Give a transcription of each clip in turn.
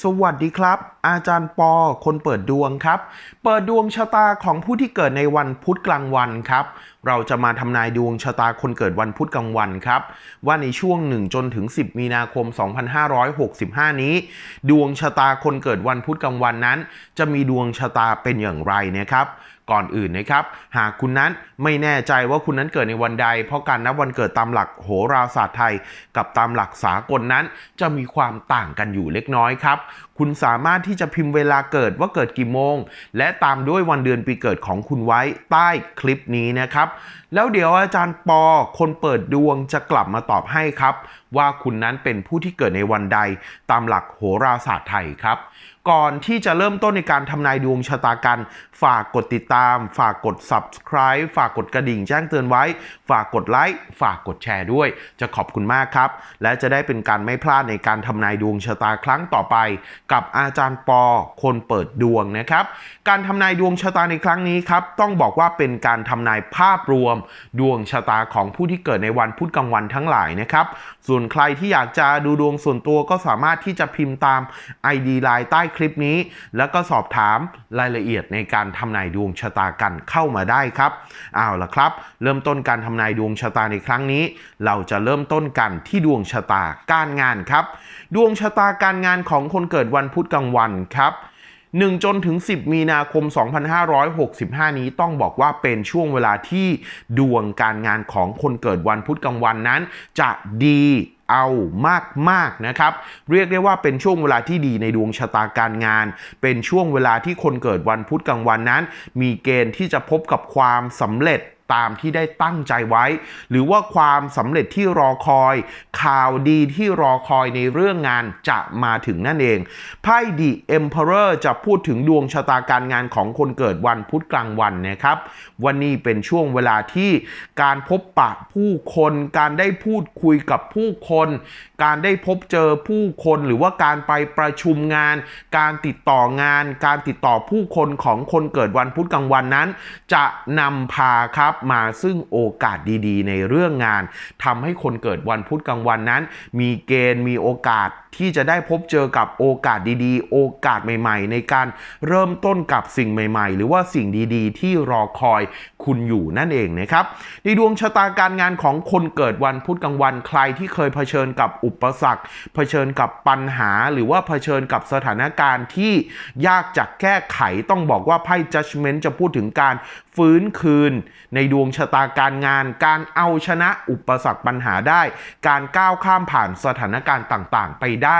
สวัสดีครับ อาจารย์ปอ คนเปิดดวงครับ เปิดดวงชะตาของผู้ที่เกิดในวันพุธกลางวันครับ เราจะมาทำนายดวงชะตาคนเกิดวันพุธกลางวันครับ ว่าในช่วง 1 จนถึง 10 มีนาคม 2565 นี้ ดวงชะตาคนเกิดวันพุธกลางวันนั้น จะมีดวงชะตาเป็นอย่างไรนะครับ ก่อนอื่นนะครับ หากคุณนั้นไม่แน่ใจว่าคุณนั้นเกิดในวันใด เพราะการนับวันเกิดตามหลักโหราศาสตร์ไทย กับตามหลักสากลนั้น จะมีความต่างกันอยู่เล็กน้อยครับ คุณสามารถที่จะพิมพ์เวลาเกิดว่าเกิดกี่โมง และตามด้วยวันเดือนปีเกิดของคุณไว้ใต้คลิปนี้นะครับ แล้วเดี๋ยวอาจารย์ปอคนเปิดดวงจะกลับมาตอบให้ครับ ว่าคุณนั้นเป็นผู้ที่เกิดในวันใดตามหลักโหราศาสตร์ไทยครับ ก่อนที่จะเริ่มต้นในการทำนายดวงชะตากัน ฝากกดติดตาม ฝากกด subscribe ฝากกดกระดิ่งแจ้งเตือนไว้ ฝากกดไลค์ ฝากกดแชร์ด้วย จะขอบคุณมากครับ และจะได้เป็นการไม่พลาดในการทำนายดวงชะตาครั้งต่อไป กับอาจารย์ปอคนเปิดดวงนะครับ การทำนายดวงชะตาในครั้งนี้ครับต้องบอกว่าเป็นการทำนายภาพรวม ดวงชะตาของผู้ที่เกิดในวันพุธกลางวันทั้งหลายนะครับ ส่วนใครที่อยากจะดูดวงส่วนตัวก็สามารถที่จะพิมพ์ตาม ID ไลน์ใต้คลิปนี้ แล้วก็สอบถามรายละเอียดในการทำนายดวงชะตากันเข้ามาได้ครับเอาละครับ เริ่มต้นการทำนายดวงชะตาในครั้งนี้ เราจะเริ่มต้นกันที่ดวงชะตาการงานครับ ดวงชะตาการงานของคนเกิดวันพุธกลางวันครับ1จนถึง 10 มีนาคม 2565 นี้ต้องบอกว่าเป็นช่วงเวลาที่ดวงการงานของคนเกิดวันพุธกลางวันนั้น จะดี เอามากๆนะครับ เรียกได้ว่าเป็นช่วงเวลาที่ดีในดวงชะตาการงาน เป็นช่วงเวลาที่คนเกิดวันพุธกลางวันนั้น มีเกณฑ์ที่จะพบกับความสำเร็จ ตามที่ได้ตั้งใจไว้ หรือว่าความสำเร็จที่รอคอย ข่าวดีที่รอคอยในเรื่องงานจะมาถึงนั่นเองไพ่ The Emperor จะพูดถึงดวงชะตาการงานของคนเกิดวันพุธกลางวันนะครับ วันนี้เป็นช่วงเวลาที่การพบปะผู้คน การได้พูดคุยกับผู้คน การได้พบเจอผู้คนหรือว่าการไปประชุมงาน การติดต่องาน การติดต่อผู้คนของคนเกิดวันพุธกลางวันนั้น จะนำพาครับมาซึ่งโอกาสดีๆ ในเรื่องงานทำให้คนเกิดวันพุธกลางวันนั้น มีเกณฑ์มีโอกาส ที่จะได้พบเจอกับโอกาสดีๆ โอกาสใหม่ๆ ในการเริ่มต้นกับสิ่งใหม่ ๆ หรือว่าสิ่งดีๆ ที่รอคอยคุณอยู่นั่นเองนะครับ ในดวงชะตาการงานของคนเกิดวันพุธกลางวันใครที่เคยเผชิญกับอุปสรรค เผชิญกับปัญหา หรือว่าเผชิญกับสถานการณ์ที่ยากจะแก้ไขต้องบอกว่าไพ่ judgment จะพูดถึงการฟื้นคืน ในดวงชะตาการงาน การเอาชนะอุปสรรคปัญหาได้ การก้าวข้ามผ่านสถานการณ์ต่างๆ ไปได้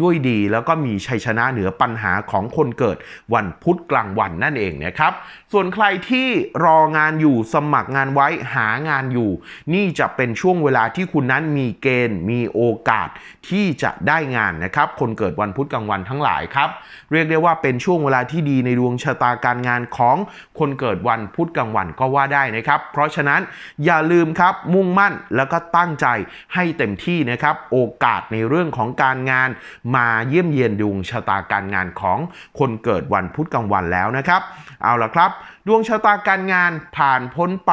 ด้วยดี แล้วก็มีชัยชนะเหนือปัญหาของคนเกิดวันพุธกลางวันนั่นเองนะครับ ส่วนใครที่รองานอยู่สมัครงานไว้หางานอยู่ นี่จะเป็นช่วงเวลาที่คุณนั้นมีเกณฑ์ มีโอกาสที่จะได้งานนะครับ คนเกิดวันพุธกลางวันทั้งหลายครับ เรียกได้ว่าเป็นช่วงเวลาที่ดีในดวงชะตาการงานของคนเกิดวันพุธกลางวันก็ว่าได้นะครับ เพราะฉะนั้นอย่าลืมครับมุ่งมั่นแล้วก็ตั้งใจให้เต็มที่นะครับ โอกาสในเรื่องของการงาน มาเยี่ยมเยียนดวงชะตาการงานของคนเกิดวันพุธกลางวันแล้วนะครับ เอาละครับดวงชะตาการงานผ่านพ้นไป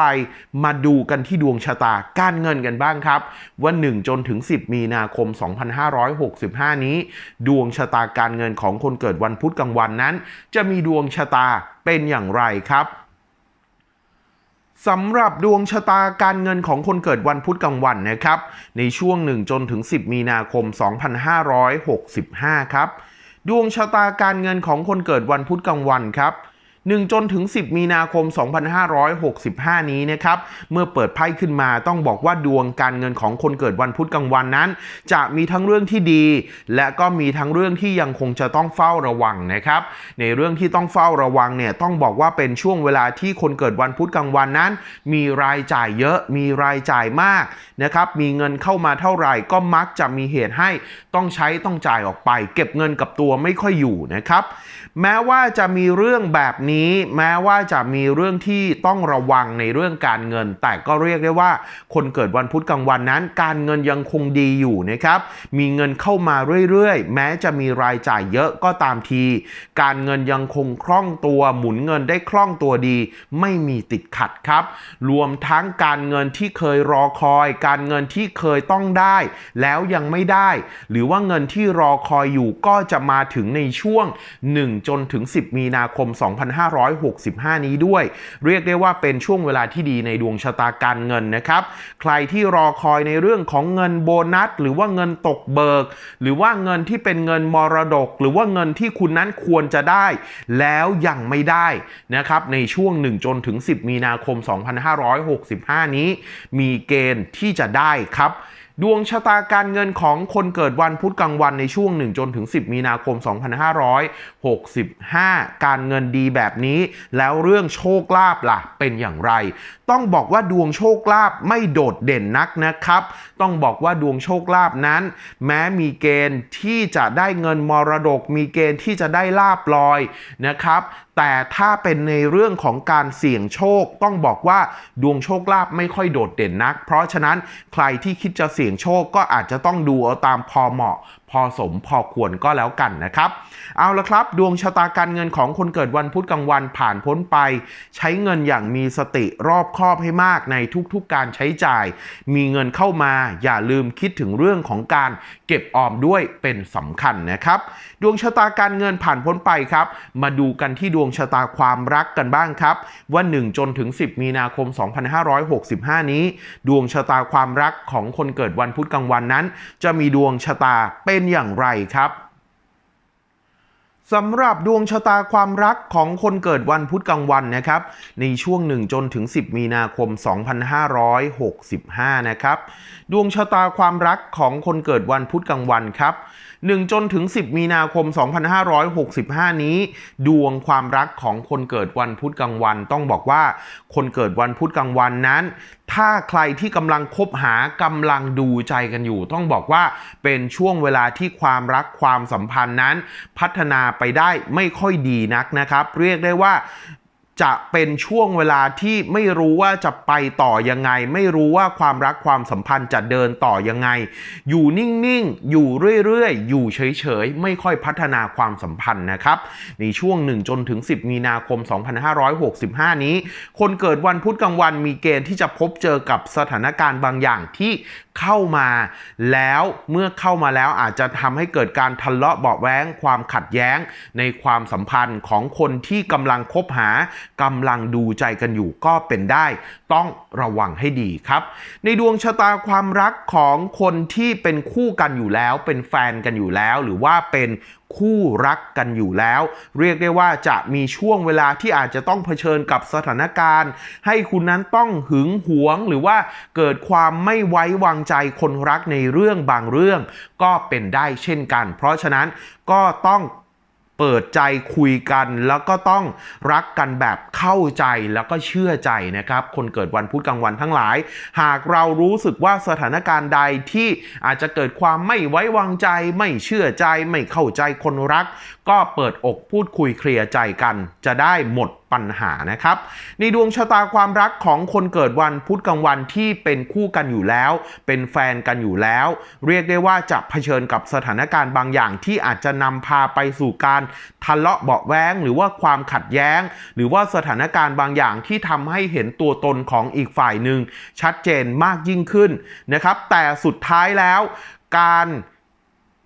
มาดูกันที่ดวงชะตาการเงินกันบ้างครับ ว่า1จนถึง 10 มีนาคม 2565 นี้ ดวงชะตาการเงินของคนเกิดวันพุธกลางวันนั้น จะมีดวงชะตาเป็นอย่างไรครับสำหรับดวงชะตาการเงินของคนเกิดวันพุธกลางวันนะครับ ในช่วง 1 จนถึง 10 มีนาคม 2565 ครับ ดวงชะตาการเงินของคนเกิดวันพุธกลางวันครับ 1 จนถึง 10 มีนาคม 2565 นี้นะครับ เมื่อเปิดไพ่ขึ้นมาต้องบอกว่าดวงการเงินของคนเกิดวันพุธกลางวันนั้น จะมีทั้งเรื่องที่ดี และก็มีทั้งเรื่องที่ยังคงจะต้องเฝ้าระวังนะครับ ในเรื่องที่ต้องเฝ้าระวังเนี่ยต้องบอกว่าเป็นช่วงเวลาที่คนเกิดวันพุธกลางวันนั้น มีรายจ่ายเยอะ มีรายจ่ายมากนะครับ มีเงินเข้ามาเท่าไหร่ก็มักจะมีเหตุให้ต้องใช้ต้องจ่ายออกไป เก็บเงินกับตัวไม่ค่อยอยู่นะครับ แม้ว่าจะมีเรื่องแบบนี้แม้ว่าจะมีเรื่องที่ต้องระวังในเรื่องการเงิน แต่ก็เรียกได้ว่า คนเกิดวันพุธกลางวันนั้น การเงินยังคงดีอยู่นะครับ มีเงินเข้ามาเรื่อยๆ แม้จะมีรายจ่ายเยอะก็ตามที การเงินยังคงคล่องตัวหมุนเงินได้คล่องตัวดี ไม่มีติดขัดครับ รวมทั้งการเงินที่เคยรอคอย การเงินที่เคยต้องได้ แล้วยังไม่ได้ หรือว่าเงินที่รอคอยอยู่ก็จะมาถึงในช่วง 1 จนถึง 10 มีนาคม2565 นี้ด้วย เรียกได้ว่าเป็นช่วงเวลาที่ดีในดวงชะตาการเงินนะครับ ใครที่รอคอยในเรื่องของเงินโบนัส หรือว่าเงินตกเบิก หรือว่าเงินที่เป็นเงินมรดก หรือว่าเงินที่คุณนั้นควรจะได้ แล้วยังไม่ได้นะครับในช่วง 1 จนถึง 10 มีนาคม 2565 นี้ มีเกณฑ์ที่จะได้ครับ ดวงชะตาการเงินของคนเกิดวันพุธกลางวันในช่วง 1 จนถึง 10 มีนาคม 2565 การเงินดีแบบนี้ แล้วเรื่องโชคลาภล่ะเป็นอย่างไร ต้องบอกว่าดวงโชคลาภไม่โดดเด่นนักนะครับ ต้องบอกว่าดวงโชคลาภนั้น แม้มีเกณฑ์ที่จะได้เงินมรดก มีเกณฑ์ที่จะได้ลาบลอยนะครับแต่ถ้าเป็นในเรื่องของการเสี่ยงโชค ต้องบอกว่าดวงโชคลาภไม่ค่อยโดดเด่นนัก เพราะฉะนั้นใครที่คิดจะเสี่ยงโชคก็อาจจะต้องดูเอาตามพอเหมาะ พอสมพอควรก็แล้วกันนะครับ เอาละครับ ดวงชะตาการเงินของคนเกิดวันพุธกลางวันผ่านพ้นไป ใช้เงินอย่างมีสติรอบคอบให้มากในทุกๆการใช้จ่าย มีเงินเข้ามาอย่าลืมคิดถึงเรื่องของการเก็บออมด้วยเป็นสำคัญนะครับ ดวงชะตาการเงินผ่านพ้นไปครับ มาดูกันที่ดวงชะตาความรักกันบ้างครับ ว่า1จนถึง 10 มีนาคม 2565 นี้ ดวงชะตาความรักของคนเกิดวันพุธกลางวันนั้น จะมีดวงชะตาเป็นอย่างไรครับสำหรับดวงชะตาความรักของคนเกิดวันพุธกลางวันนะครับ ในช่วง 1 จนถึง 10 มีนาคม 2565 นะครับ ดวงชะตาความรักของคนเกิดวันพุธกลางวันครับ 1 จนถึง 10 มีนาคม 2565 นี้ ดวงความรักของคนเกิดวันพุธกลางวัน ต้องบอกว่าคนเกิดวันพุธกลางวันนั้น ถ้าใครที่กำลังคบหากำลังดูใจกันอยู่ ต้องบอกว่าเป็นช่วงเวลาที่ความรักความสัมพันธ์นั้น พัฒนาไปได้ไม่ค่อยดีนักนะครับ เรียกได้ว่า จะเป็นช่วงเวลาที่ไม่รู้ว่าจะไปต่อยังไง ไม่รู้ว่าความรักความสัมพันธ์จะเดินต่อยังไง อยู่นิ่งๆ อยู่เรื่อยๆ อยู่เฉยๆ ไม่ค่อยพัฒนาความสัมพันธ์นะครับ ในช่วง 1 จนถึง 10 มีนาคม 2565 นี้ คนเกิดวันพุธกลางวันมีเกณฑ์ที่จะพบเจอกับสถานการณ์บางอย่างที่เข้ามาแล้วเมื่อเข้ามาแล้วอาจจะทำให้เกิดการทะเลาะเบาะแว้ง ความขัดแย้งในความสัมพันธ์ของคนที่กำลังคบหากำลังดูใจกันอยู่ก็เป็นได้ ต้องระวังให้ดีครับ ในดวงชะตาความรักของคนที่เป็นคู่กันอยู่แล้ว เป็นแฟนกันอยู่แล้ว หรือว่าเป็นคู่รักกันอยู่แล้ว เรียกได้ว่าจะมีช่วงเวลาที่อาจจะต้องเผชิญกับสถานการณ์ ให้คุณนั้นต้องหึงหวง หรือว่าเกิดความไม่ไว้วางใจคนรักในเรื่องบางเรื่อง ก็เป็นได้เช่นกัน เพราะฉะนั้นก็ต้อง เปิดใจคุยกัน แล้วก็ต้องรักกันแบบเข้าใจแล้วก็เชื่อใจนะครับ คนเกิดวันพุธกลางวันทั้งหลาย หากเรารู้สึกว่าสถานการณ์ใดที่อาจจะเกิดความไม่ไว้วางใจ ไม่เชื่อใจ ไม่เข้าใจคนรัก ก็เปิดอกพูดคุยเคลียร์ใจกัน จะได้หมด ปัญหานะครับ ในดวงชะตาความรักของคนเกิดวันพุธกลางวันที่เป็นคู่กันอยู่แล้ว เป็นแฟนกันอยู่แล้ว เรียกได้ว่าจะเผชิญกับสถานการณ์บางอย่างที่อาจจะนำพาไปสู่การทะเลาะเบาแว้ง หรือว่าความขัดแย้ง หรือว่าสถานการณ์บางอย่างที่ทำให้เห็นตัวตนของอีกฝ่ายหนึ่งชัดเจนมากยิ่งขึ้นนะครับ แต่สุดท้ายแล้วการ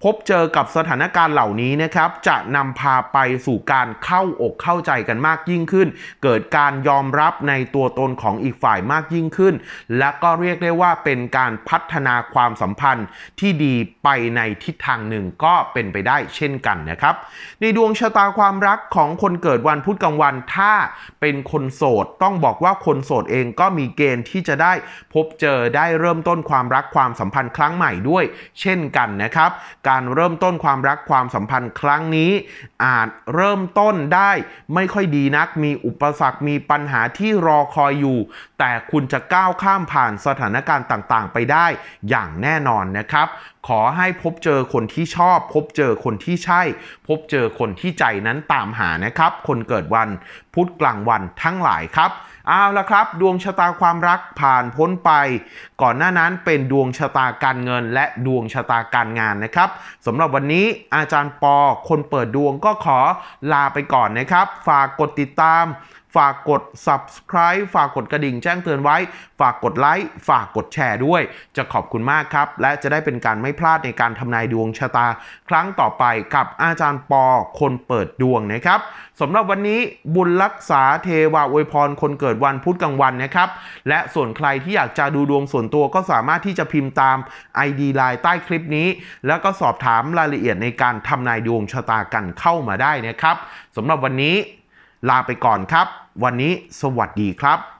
พบเจอกับสถานการณ์เหล่านี้นะครับ จะนำพาไปสู่การเข้าอกเข้าใจกันมากยิ่งขึ้น เกิดการยอมรับในตัวตนของอีกฝ่ายมากยิ่งขึ้น และก็เรียกได้ว่าเป็นการพัฒนาความสัมพันธ์ที่ดีไปในทิศทางหนึ่งก็เป็นไปได้เช่นกันนะครับ ในดวงชะตาความรักของคนเกิดวันพุธกลางวัน ถ้าเป็นคนโสดต้องบอกว่าคนโสดเองก็มีเกณฑ์ที่จะได้พบเจอได้เริ่มต้นความรักความสัมพันธ์ครั้งใหม่ด้วย เช่นกันนะครับการเริ่มต้นความรักความสัมพันธ์ครั้งนี้ อาจเริ่มต้นได้ไม่ค่อยดีนัก มีอุปสรรคมีปัญหาที่รอคอยอยู่ แต่คุณจะก้าวข้ามผ่านสถานการณ์ต่างๆ ไปได้อย่างแน่นอนนะครับ ขอให้พบเจอคนที่ชอบ พบเจอคนที่ใช่ พบเจอคนที่ใจนั้นตามหานะครับ คนเกิดวันพุธกลางวันทั้งหลายครับ เอาละครับ ดวงชะตาความรักผ่านพ้นไป ก่อนหน้านั้นเป็นดวงชะตาการเงิน และดวงชะตาการงานนะครับสำหรับวันนี้อาจารย์ปอคนเปิดดวงก็ขอลาไปก่อนนะครับ ฝากกดติดตาม ฝากกด subscribe ฝากกดกระดิ่งแจ้งเตือนไว้ ฝากกดไลค์ฝากกดแชร์ด้วย จะขอบคุณมากครับ และจะได้เป็นการไม่พลาดในการทำนายดวงชะตา ครั้งต่อไปกับอาจารย์ปอคนเปิดดวงนะครับสำหรับวันนี้บุญรักษาเทวาอวยพรคนเกิดดวันพุธกลางวันนะครับ และส่วนใครที่อยากจะดูดวงส่วนตัวก็สามารถที่จะพิมพ์ตาม ID ไลน์ใต้คลิปนี้ แล้วก็สอบถามรายละเอียดในการทำนายดวงชะตากันเข้ามาได้นะครับสำหรับวันนี้ลาไปก่อนครับ วันนี้สวัสดีครับ